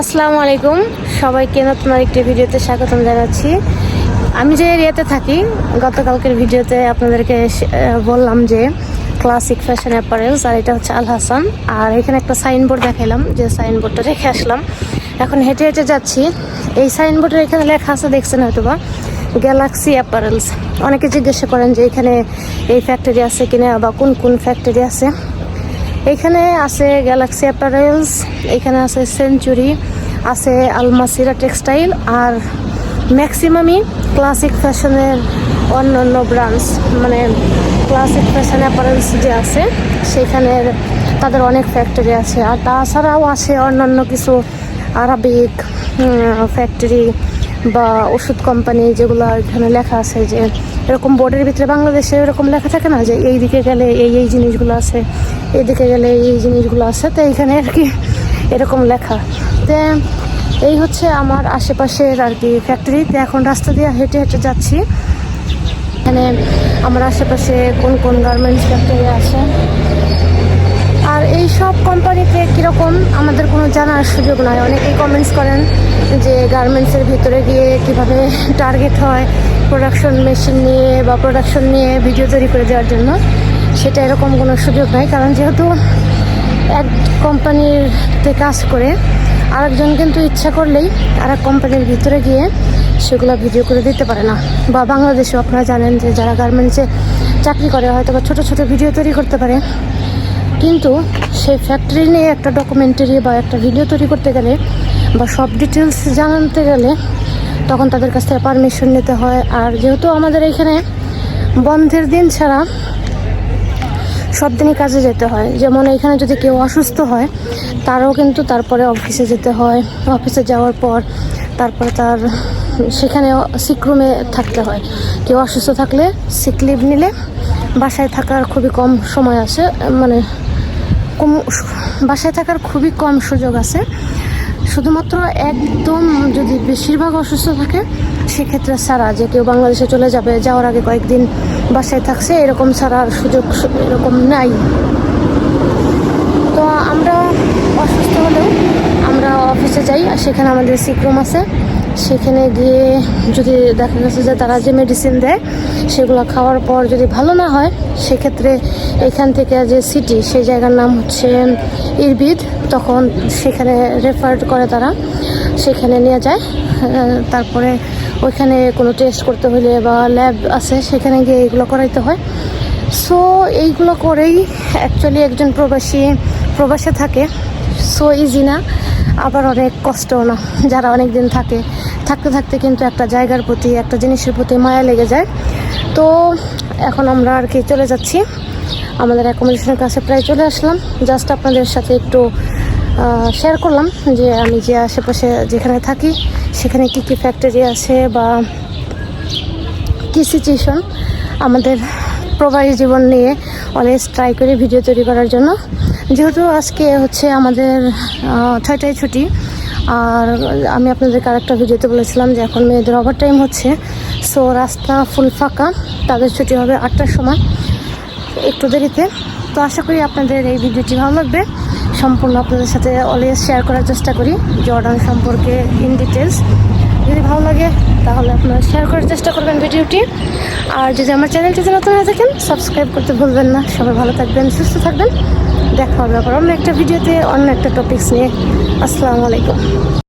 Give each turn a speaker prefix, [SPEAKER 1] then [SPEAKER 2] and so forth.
[SPEAKER 1] আসসালামু আলাইকুম। সবাইকে নতুন আরেকটি ভিডিওতে স্বাগতম জানাচ্ছি। আমি যে এরিয়াতে থাকি, গতকালকের ভিডিওতে আপনাদেরকে বললাম যে ক্লাসিক ফ্যাশন অ্যাপারেলস আর এটা হচ্ছে আল হাসান আর এখানে একটা সাইনবোর্ড দেখাইলাম, যে সাইনবোর্ডটা রেখে আসলাম। এখন হেঁটে হেঁটে যাচ্ছি। এই সাইনবোর্ডের এখানে লেখা আছে, দেখছেন হয়তো বা গ্যালাক্সি অ্যাপারেলস অনেকে জিজ্ঞাসা করেন যে এখানে এই ফ্যাক্টরি আছে কিনা বা কোন কোন ফ্যাক্টরি আছে। এখানে আছে গ্যালাক্সি অ্যাপারেলস এখানে আছে সেঞ্চুরি আছে আলমাসিরা টেক্সটাইল আর ম্যাক্সিমামই ক্লাসিক ফ্যাশনের অন্য অন্য ব্রাঞ্চ মানে ক্লাসিক ফ্যাশন অ্যাপারেলস যে আছে সেখানের তাদের অনেক ফ্যাক্টরি আছে। আর তাছাড়াও আছে অন্যান্য কিছু আরবিক ফ্যাক্টরি বা ওষুধ কোম্পানি যেগুলো এখানে লেখা আছে যে এরকম বোর্ডের ভিতরে বাংলাদেশে এরকম লেখা থাকে না যে এই দিকে গেলে এই এই জিনিসগুলো আছে এইদিকে গেলে এই এই জিনিসগুলো আছে, তো এইখানে আর কি এরকম লেখা। তো এই হচ্ছে আমার আশেপাশের আর কি ফ্যাক্টরি তো এখন রাস্তা দিয়ে হেঁটে হেঁটে যাচ্ছি। এখানে আমার আশেপাশে কোন কোন গার্মেন্টস ফ্যাক্টরি আছে? আর এই সব কোম্পানিতে কীরকম আমাদের কোনো জানার সুযোগ নয় অনেকেই কমেন্টস করেন যে গার্মেন্টসের ভিতরে গিয়ে কীভাবে টার্গেট হয় প্রোডাকশন মেশিন নিয়ে বা প্রোডাকশন নিয়ে ভিডিও তৈরি করে দেওয়ার জন্য। সেটা এরকম কোনো সুযোগ নাই, কারণ যেহেতু এক কোম্পানিতে কাজ করে, আরেকজন কিন্তু ইচ্ছা করলেই আর এক কোম্পানির ভিতরে গিয়ে সেগুলো ভিডিও করে দিতে পারে না। বা বাংলাদেশেও আপনারা জানেন যে যারা গার্মেন্টসে চাকরি করে হয়তো বা ছোটো ছোটো ভিডিও তৈরি করতে পারে কিন্তু সেই ফ্যাক্টরি নিয়ে একটা ডকুমেন্টারি বা একটা ভিডিও তৈরি করতে গেলে বা সব ডিটেলস জানাতে গেলে তখন তাদের কাছ থেকে পারমিশন নিতে হয়। আর যেহেতু আমাদের এখানে বন্ধের দিন ছাড়া সব দিনই কাজে যেতে হয়। যেমন এখানে যদি কেউ অসুস্থ হয়, তারও কিন্তু তারপরে অফিসে যেতে হয়। অফিসে যাওয়ার পর তারপরে তার সেখানে সিক রুমে থাকতে হয়। কেউ অসুস্থ থাকলে সিক লিভ নিলে বাসায় থাকার খুবই কম সময় আছে। মানে কম বাসায় থাকার খুবই কম সুযোগ আছে। শুধুমাত্র একদম যদি বেশিরভাগ অসুস্থ থাকে, সেক্ষেত্রে ছাড়া যে কেউ বাংলাদেশে চলে যাবে, যাওয়ার আগে কয়েকদিন বাসায় থাকছে, এরকম ছাড়ার সুযোগ এরকম নাই। তো আমরা অসুস্থ হলেও আমরা অফিসে যাই, আর সেখানে আমাদের সিকরুম আছে। সেখানে গিয়ে যদি দেখা গেছে যে তারা যে মেডিসিন দেয়, সেগুলো খাওয়ার পর যদি ভালো না হয়, সেক্ষেত্রে এখান থেকে যে সিটি সেই জায়গার নাম হচ্ছে ইরবিদ। তখন সেখানে রেফার করে তারা, সেখানে নিয়ে যায়। তারপরে ওইখানে কোনো টেস্ট করতে হলে বা ল্যাব আছে, সেখানে গিয়ে এগুলো করাইতে হয়। সো এইগুলো করেই অ্যাকচুয়ালি একজন প্রবাসী প্রবাসে থাকে। সো ইজি না। আবার অনেক কষ্টও না। যারা অনেক দিন থাকে, থাকতে থাকতে কিন্তু একটা জায়গার প্রতি, একটা জিনিসের প্রতি মায়া লেগে যায়। তো এখন আমরা আর কি চলে যাচ্ছি। আমাদের অ্যাকোমোডেশনের কাছে প্রায় চলে আসলাম। জাস্ট আপনাদের সাথে একটু শেয়ার করলাম যে আমি যে আশেপাশে যেখানে থাকি, সেখানে কী কী ফ্যাক্টরি আছে বা কি সিচুয়েশন আমাদের প্রবাহী জীবন নিয়ে অলওয়েজ ট্রাই করি ভিডিও তৈরি করার জন্য। যেহেতু আজকে হচ্ছে আমাদের ছয়টায় ছুটি, আর আমি আপনাদেরকে আরেকটা ভিডিওতে বলেছিলাম যে এখন মেয়েদের ওভার টাইম হচ্ছে। সো রাস্তা ফুল ফাঁকা, তাদের ছুটি হবে আটটার সময়, একটু দেরিতে। তো আশা করি আপনাদের এই ভিডিওটি ভালো লাগবে। সম্পূর্ণ আপনাদের সাথে অলওয়েজ শেয়ার করার চেষ্টা করি, জর্ডান সম্পর্কে ইন ডিটেলস যদি ভালো লাগে, তাহলে আপনারা শেয়ার করার চেষ্টা করবেন ভিডিওটি। আর যদি আমার চ্যানেলটি নতুন হয়ে থাকেন সাবস্ক্রাইব করতে ভুলবেন না। সবাই ভালো থাকবেন, সুস্থ থাকবেন। দেখা হবে আবার অন্য একটা ভিডিওতে, অন্য একটা টপিক্স নিয়ে। আসসালামু আলাইকুম।